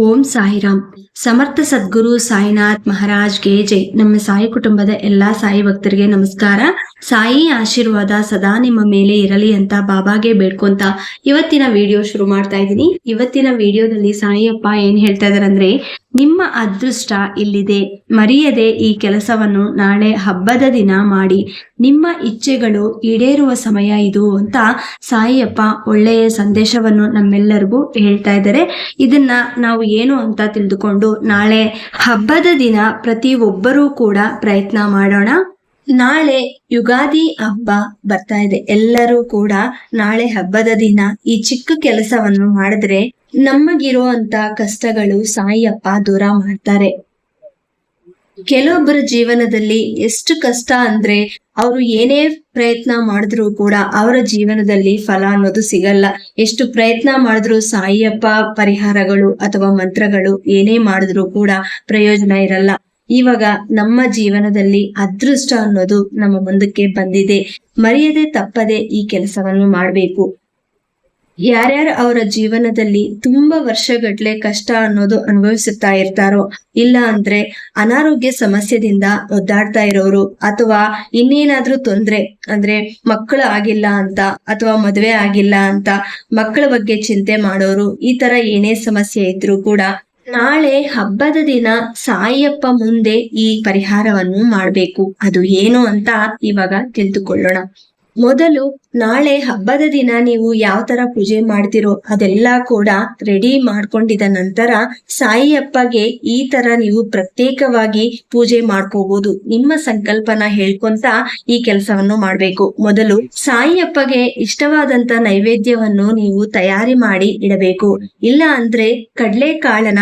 ಓಂ ಸಾಯಿರಾಮ್. ಸಮರ್ಥ ಸದ್ಗುರು ಸಾಯಿನಾಥ್ ಮಹಾರಾಜ್ಗೆ ಜೈ. ನಮ್ಮ ಸಾಯಿ ಕುಟುಂಬದ ಎಲ್ಲಾ ಸಾಯಿ ಭಕ್ತರಿಗೆ ನಮಸ್ಕಾರ. ಸಾಯಿ ಆಶೀರ್ವಾದ ಸದಾ ನಿಮ್ಮ ಮೇಲೆ ಇರಲಿ ಅಂತ ಬಾಬಾಗೆ ಬೇಡ್ಕೊಂತ ಇವತ್ತಿನ ವಿಡಿಯೋ ಶುರು ಮಾಡ್ತಾ ಇದ್ದೀನಿ. ಇವತ್ತಿನ ವಿಡಿಯೋದಲ್ಲಿ ಸಾಯಿಯಪ್ಪ ಏನ್ ಹೇಳ್ತಾ ಇದಾರೆ ಅಂದ್ರೆ, ನಿಮ್ಮ ಅದೃಷ್ಟ ಇಲ್ಲಿದೆ. ಮರೆಯದೆ ಈ ಕೆಲಸವನ್ನು ನಾಳೆ ಹಬ್ಬದ ದಿನ ಮಾಡಿ. ನಿಮ್ಮ ಇಚ್ಛೆಗಳು ಈಡೇರುವ ಸಮಯ ಇದು ಅಂತ ಸಾಯಿಯಪ್ಪ ಒಳ್ಳೆಯ ಸಂದೇಶವನ್ನು ನಮ್ಮೆಲ್ಲರಿಗೂ ಹೇಳ್ತಾ ಇದ್ದಾರೆ ಇದನ್ನ ನಾವು ಏನು ಅಂತ ತಿಳಿದುಕೊಂಡು ನಾಳೆ ಹಬ್ಬದ ದಿನ ಪ್ರತಿ ಒಬ್ಬರೂ ಕೂಡ ಪ್ರಯತ್ನ ಮಾಡೋಣ. ನಾಳೆ ಯುಗಾದಿ ಹಬ್ಬ ಬರ್ತಾ ಇದೆ. ಎಲ್ಲರೂ ಕೂಡ ನಾಳೆ ಹಬ್ಬದ ದಿನ ಈ ಚಿಕ್ಕ ಕೆಲಸವನ್ನು ಮಾಡಿದ್ರೆ ನಮಗಿರುವಂತ ಕಷ್ಟಗಳು ಸಾಯಿಯಪ್ಪ ದೂರ ಮಾಡ್ತಾರೆ. ಕೆಲವೊಬ್ಬರ ಜೀವನದಲ್ಲಿ ಎಷ್ಟು ಕಷ್ಟ ಅಂದ್ರೆ ಅವರು ಏನೇ ಪ್ರಯತ್ನ ಮಾಡಿದ್ರು ಕೂಡ ಅವರ ಜೀವನದಲ್ಲಿ ಫಲ ಅನ್ನೋದು ಸಿಗಲ್ಲ. ಎಷ್ಟು ಪ್ರಯತ್ನ ಮಾಡಿದ್ರು ಸಾಯಿಯಪ್ಪ ಪರಿಹಾರಗಳು ಅಥವಾ ಮಂತ್ರಗಳು ಏನೇ ಮಾಡಿದ್ರು ಕೂಡ ಪ್ರಯೋಜನ ಇರಲ್ಲ. ಇವಾಗ ನಮ್ಮ ಜೀವನದಲ್ಲಿ ಅದೃಷ್ಟ ಅನ್ನೋದು ನಮ್ಮ ಮುಂದಕ್ಕೆ ಬಂದಿದೆ. ಮರೆಯದೆ ತಪ್ಪದೆ ಈ ಕೆಲಸವನ್ನು ಮಾಡಬೇಕು. ಯಾರ್ಯಾರು ಅವರ ಜೀವನದಲ್ಲಿ ತುಂಬಾ ವರ್ಷಗಟ್ಲೆ ಕಷ್ಟ ಅನ್ನೋದು ಅನುಭವಿಸುತ್ತಾ ಇರ್ತಾರೋ, ಇಲ್ಲ ಅಂದ್ರೆ ಅನಾರೋಗ್ಯ ಸಮಸ್ಯೆದಿಂದ ಒದ್ದಾಡ್ತಾ ಇರೋರು, ಅಥವಾ ಇನ್ನೇನಾದ್ರೂ ತೊಂದ್ರೆ, ಅಂದ್ರೆ ಮಕ್ಕಳು ಆಗಿಲ್ಲ ಅಂತ, ಅಥವಾ ಮದುವೆ ಆಗಿಲ್ಲ ಅಂತ ಮಕ್ಕಳ ಬಗ್ಗೆ ಚಿಂತೆ ಮಾಡೋರು, ಈ ತರ ಏನೇ ಸಮಸ್ಯೆ ಇದ್ರೂ ಕೂಡ ನಾಳೆ ಹಬ್ಬದ ದಿನ ಸಾಯಿಯಪ್ಪ ಮುಂದೆ ಈ ಪರಿಹಾರವನ್ನು ಮಾಡಬೇಕು. ಅದು ಏನು ಅಂತ ಇವಾಗ ತಿಳಿದುಕೊಳ್ಳೋಣ. ಮೊದಲು ನಾಳೆ ಹಬ್ಬದ ದಿನ ನೀವು ಯಾವ ತರ ಪೂಜೆ ಮಾಡ್ತಿರೋ ಅದೆಲ್ಲ ಕೂಡ ರೆಡಿ ಮಾಡ್ಕೊಂಡಿದ ನಂತರ ಸಾಯಿ ಅಪ್ಪಗೆ ಈ ತರ ನೀವು ಪ್ರತ್ಯೇಕವಾಗಿ ಪೂಜೆ ಮಾಡ್ಕೋಬಹುದು ನಿಮ್ಮ ಸಂಕಲ್ಪನ ಹೇಳ್ಕೊಂತ ಈ ಕೆಲಸವನ್ನು ಮಾಡ್ಬೇಕು. ಮೊದಲು ಸಾಯಿಯಪ್ಪಗೆ ಇಷ್ಟವಾದಂತ ನೈವೇದ್ಯವನ್ನು ನೀವು ತಯಾರಿ ಮಾಡಿ ಇಡಬೇಕು. ಇಲ್ಲ ಅಂದ್ರೆ ಕಡ್ಲೆ ಕಾಳನ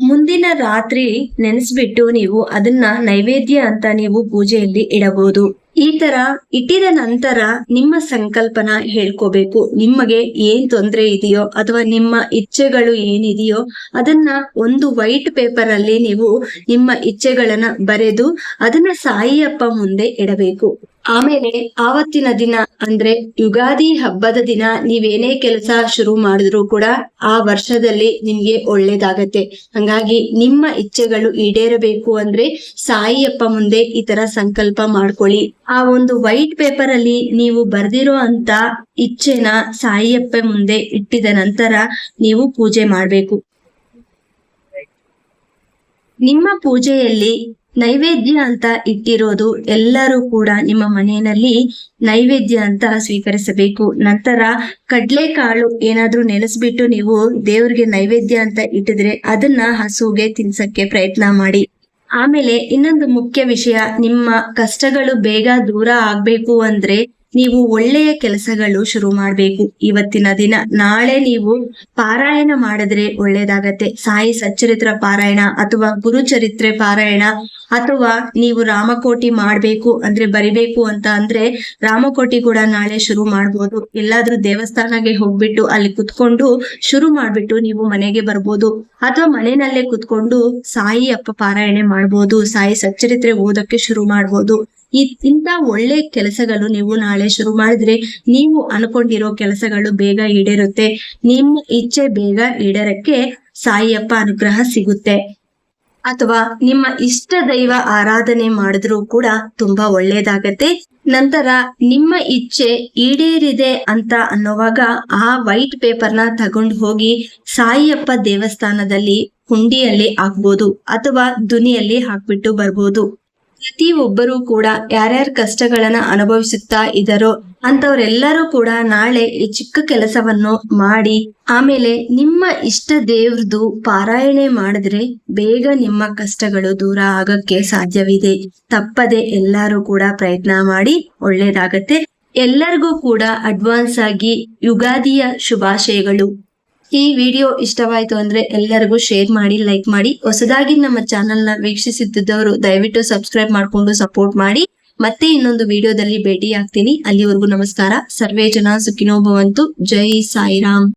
ಮುಂದಿನ ರಾತ್ರಿ ನೆನೆಸ್ಬಿಟ್ಟು ನೀವು ಅದನ್ನ ನೈವೇದ್ಯ ಅಂತ ನೀವು ಪೂಜೆಯಲ್ಲಿ ಇಡಬಹುದು. ಈ ತರ ಇಟ್ಟಿದ ನಂತರ ನಿಮ್ಮ ಸಂಕಲ್ಪನ ಹೇಳ್ಕೋಬೇಕು. ನಿಮಗೆ ಏನ್ ತೊಂದರೆ ಇದೆಯೋ ಅಥವಾ ನಿಮ್ಮ ಇಚ್ಛೆಗಳು ಏನಿದೆಯೋ ಅದನ್ನ ಒಂದು ವೈಟ್ ಪೇಪರ್ ಅಲ್ಲಿ ನೀವು ನಿಮ್ಮ ಇಚ್ಛೆಗಳನ್ನ ಬರೆದು ಅದನ್ನ ಸಾಯಿಯಪ್ಪ ಮುಂದೆ ಇಡಬೇಕು. ಆಮೇಲೆ ಆವತ್ತಿನ ದಿನ, ಅಂದ್ರೆ ಯುಗಾದಿ ಹಬ್ಬದ ದಿನ ನೀವೇನೇ ಕೆಲಸ ಶುರು ಮಾಡಿದ್ರು ಕೂಡ ಆ ವರ್ಷದಲ್ಲಿ ನಿಮ್ಗೆ ಒಳ್ಳೇದಾಗತ್ತೆ. ಹಂಗಾಗಿ ನಿಮ್ಮ ಇಚ್ಛೆಗಳು ಈಡೇರಬೇಕು ಅಂದ್ರೆ ಸಾಯಿಯಪ್ಪ ಮುಂದೆ ಈ ತರ ಸಂಕಲ್ಪ ಮಾಡ್ಕೊಳ್ಳಿ. ಆ ಒಂದು ವೈಟ್ ಪೇಪರ್ ಅಲ್ಲಿ ನೀವು ಬರ್ದಿರೋ ಅಂತ ಇಚ್ಛೆನ ಸಾಯಿಯಪ್ಪ ಮುಂದೆ ಇಟ್ಟಿದ ನಂತರ ನೀವು ಪೂಜೆ ಮಾಡ್ಬೇಕು. ನಿಮ್ಮ ಪೂಜೆಯಲ್ಲಿ ನೈವೇದ್ಯ ಅಂತ ಇಟ್ಟಿರೋದು ಎಲ್ಲರೂ ಕೂಡ ನಿಮ್ಮ ಮನೆಯಲ್ಲಿ ನೈವೇದ್ಯ ಅಂತ ಸ್ವೀಕರಿಸಬೇಕು. ನಂತರ ಕಡ್ಲೆಕಾಳು ಏನಾದ್ರೂ ನೆನೆಸ್ಬಿಟ್ಟು ನೀವು ದೇವ್ರಿಗೆ ನೈವೇದ್ಯ ಅಂತ ಇಟ್ಟಿದ್ರೆ ಅದನ್ನ ಹಸುಗೆ ತಿನ್ಸಕ್ಕೆ ಪ್ರಯತ್ನ ಮಾಡಿ. ಆಮೇಲೆ ಇನ್ನೊಂದು ಮುಖ್ಯ ವಿಷಯ, ನಿಮ್ಮ ಕಷ್ಟಗಳು ಬೇಗ ದೂರ ಆಗ್ಬೇಕು ಅಂದ್ರೆ ನೀವು ಒಳ್ಳೆಯ ಕೆಲಸಗಳು ಶುರು ಮಾಡಬೇಕು. ಇವತ್ತಿನ ದಿನ ನಾಳೆ ನೀವು ಪಾರಾಯಣ ಮಾಡಿದ್ರೆ ಒಳ್ಳೇದಾಗತ್ತೆ. ಸಾಯಿ ಸಚ್ಚರಿತ್ರ ಪಾರಾಯಣ ಅಥವಾ ಗುರುಚರಿತ್ರೆ ಪಾರಾಯಣ ಅಥವಾ ನೀವು ರಾಮಕೋಟಿ ಮಾಡ್ಬೇಕು ಅಂದ್ರೆ ಬರಿಬೇಕು ಅಂತ ಅಂದ್ರೆ ರಾಮಕೋಟಿ ಕೂಡ ನಾಳೆ ಶುರು ಮಾಡ್ಬೋದು. ಎಲ್ಲಾದ್ರೂ ದೇವಸ್ಥಾನಕ್ಕೆ ಹೋಗ್ಬಿಟ್ಟು ಅಲ್ಲಿ ಕುತ್ಕೊಂಡು ಶುರು ಮಾಡ್ಬಿಟ್ಟು ನೀವು ಮನೆಗೆ ಬರ್ಬೋದು. ಅಥವಾ ಮನೆಯಲ್ಲೇ ಕುತ್ಕೊಂಡು ಸಾಯಿ ಅಪ್ಪ ಪಾರಾಯಣೆ ಮಾಡ್ಬೋದು. ಸಾಯಿ ಸಚ್ಚರಿತ್ರೆ ಓದಕ್ಕೆ ಶುರು ಮಾಡ್ಬೋದು. ಈ ಇಂತ ಒಳ್ಳೆ ಕೆಲಸಗಳು ನೀವು ನಾಳೆ ಶುರು ಮಾಡಿದ್ರೆ ನೀವು ಅನ್ಕೊಂಡಿರೋ ಕೆಲಸಗಳು ಬೇಗ ಈಡೇರುತ್ತೆ. ನಿಮ್ಮ ಇಚ್ಛೆ ಬೇಗ ಈಡೇರಕ್ಕೆ ಸಾಯಿಯಪ್ಪ ಅನುಗ್ರಹ ಸಿಗುತ್ತೆ. ಅಥವಾ ನಿಮ್ಮ ಇಷ್ಟ ದೈವ ಆರಾಧನೆ ಮಾಡಿದ್ರು ಕೂಡ ತುಂಬಾ ಒಳ್ಳೇದಾಗತ್ತೆ. ನಂತರ ನಿಮ್ಮ ಇಚ್ಛೆ ಈಡೇರಿದೆ ಅಂತ ಅನ್ನೋವಾಗ ಆ ವೈಟ್ ಪೇಪರ್ನ ತಗೊಂಡು ಹೋಗಿ ಸಾಯಿಯಪ್ಪ ದೇವಸ್ಥಾನದಲ್ಲಿ ಹುಂಡಿಯಲ್ಲಿ ಹಾಕ್ಬೋದು ಅಥವಾ ದುನಿಯಲ್ಲಿ ಹಾಕ್ಬಿಟ್ಟು ಬರ್ಬೋದು. ಪ್ರತಿ ಒಬ್ಬರೂ ಕೂಡ ಯಾರ್ಯಾರ ಕಷ್ಟಗಳನ್ನ ಅನುಭವಿಸುತ್ತಾ ಇದ್ದಾರೋ ಅಂತವ್ರೆಲ್ಲರೂ ಕೂಡ ನಾಳೆ ಈ ಚಿಕ್ಕ ಕೆಲಸವನ್ನು ಮಾಡಿ ಆಮೇಲೆ ನಿಮ್ಮ ಇಷ್ಟ ದೇವ್ರದ್ದು ಪಾರಾಯಣೆ ಮಾಡಿದ್ರೆ ಬೇಗ ನಿಮ್ಮ ಕಷ್ಟಗಳು ದೂರ ಆಗಕ್ಕೆ ಸಾಧ್ಯವಿದೆ. ತಪ್ಪದೆ ಎಲ್ಲರೂ ಕೂಡ ಪ್ರಯತ್ನ ಮಾಡಿ ಒಳ್ಳೇದಾಗತ್ತೆ. ಎಲ್ಲರಿಗೂ ಕೂಡ ಅಡ್ವಾನ್ಸ್ ಆಗಿ ಯುಗಾದಿಯ ಶುಭಾಶಯಗಳು. ಈ ವಿಡಿಯೋ ಇಷ್ಟವಾಯ್ತು ಅಂದ್ರೆ ಎಲ್ಲರಿಗೂ ಶೇರ್ ಮಾಡಿ ಲೈಕ್ ಮಾಡಿ. ಹೊಸದಾಗಿ ನಮ್ಮ ಚಾನೆಲ್ನ ವೀಕ್ಷಿಸುತ್ತಿದ್ದವರು ದಯವಿಟ್ಟು ಸಬ್ಸ್ಕ್ರೈಬ್ ಮಾಡ್ಕೊಂಡು ಸಪೋರ್ಟ್ ಮಾಡಿ. ಮತ್ತೆ ಇನ್ನೊಂದು ವಿಡಿಯೋದಲ್ಲಿ ಭೇಟಿ ಆಗ್ತೀನಿ ಅಲ್ಲಿವರೆಗೂ ನಮಸ್ಕಾರ. ಸರ್ವೇ ಜನ ಸುಖಿನೋ ಭವಂತು. ಜೈ ಸಾಯಿರಾಮ್.